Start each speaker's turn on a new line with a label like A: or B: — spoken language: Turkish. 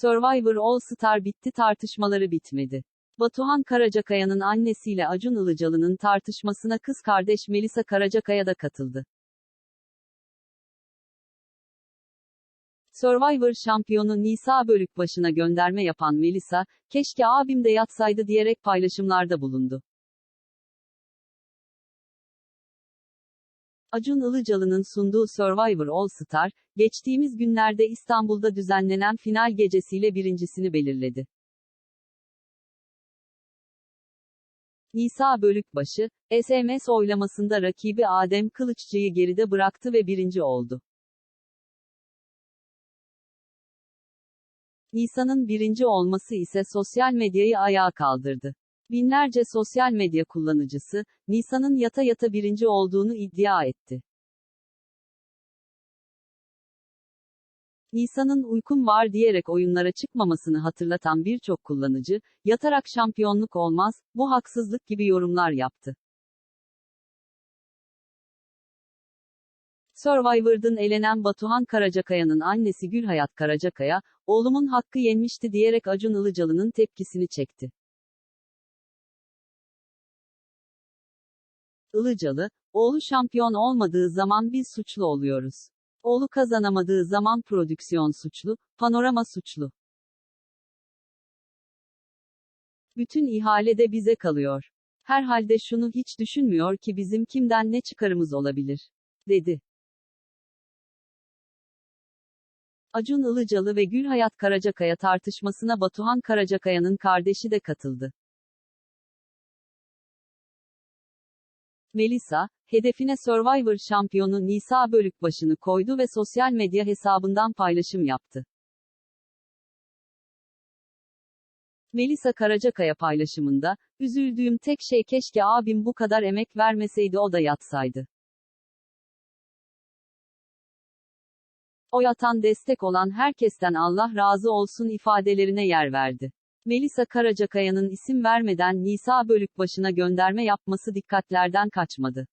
A: Survivor All Star bitti tartışmaları bitmedi. Batuhan Karacakaya'nın annesiyle Acun Ilıcalı'nın tartışmasına kız kardeş Melisa Karacakaya da katıldı. Survivor şampiyonu Nisa Bölükbaşı'na gönderme yapan Melisa, keşke abim de yatsaydı diyerek paylaşımlarda bulundu. Acun Ilıcalı'nın sunduğu Survivor All Star, geçtiğimiz günlerde İstanbul'da düzenlenen final gecesiyle birincisini belirledi. Nisa Bölükbaşı, SMS oylamasında rakibi Adem Kılıççı'yı geride bıraktı ve birinci oldu. Nisa'nın birinci olması ise sosyal medyayı ayağa kaldırdı. Binlerce sosyal medya kullanıcısı, Nisa'nın yata yata birinci olduğunu iddia etti. Nisa'nın uykum var diyerek oyunlara çıkmamasını hatırlatan birçok kullanıcı, yatarak şampiyonluk olmaz, bu haksızlık gibi yorumlar yaptı. Survivor'dan elenen Batuhan Karacakaya'nın annesi Gülhayat Karacakaya, oğlumun hakkı yenmişti diyerek Acun Ilıcalı'nın tepkisini çekti. Ilıcalı, oğlu şampiyon olmadığı zaman biz suçlu oluyoruz. Oğlu kazanamadığı zaman prodüksiyon suçlu, panorama suçlu. Bütün ihale de bize kalıyor. Herhalde şunu hiç düşünmüyor ki bizim kimden ne çıkarımız olabilir, dedi. Acun Ilıcalı ve Gülhayat Karacakaya tartışmasına Batuhan Karacakaya'nın kardeşi de katıldı. Melisa, hedefine Survivor şampiyonu Nisa Bölükbaşı'nı koydu ve sosyal medya hesabından paylaşım yaptı. Melisa Karacakaya paylaşımında, üzüldüğüm tek şey keşke abim bu kadar emek vermeseydi o da yatsaydı. O yatan destek olan herkesten Allah razı olsun ifadelerine yer verdi. Melisa Karacakaya'nın isim vermeden Nisa Bölükbaşı'na gönderme yapması dikkatlerden kaçmadı.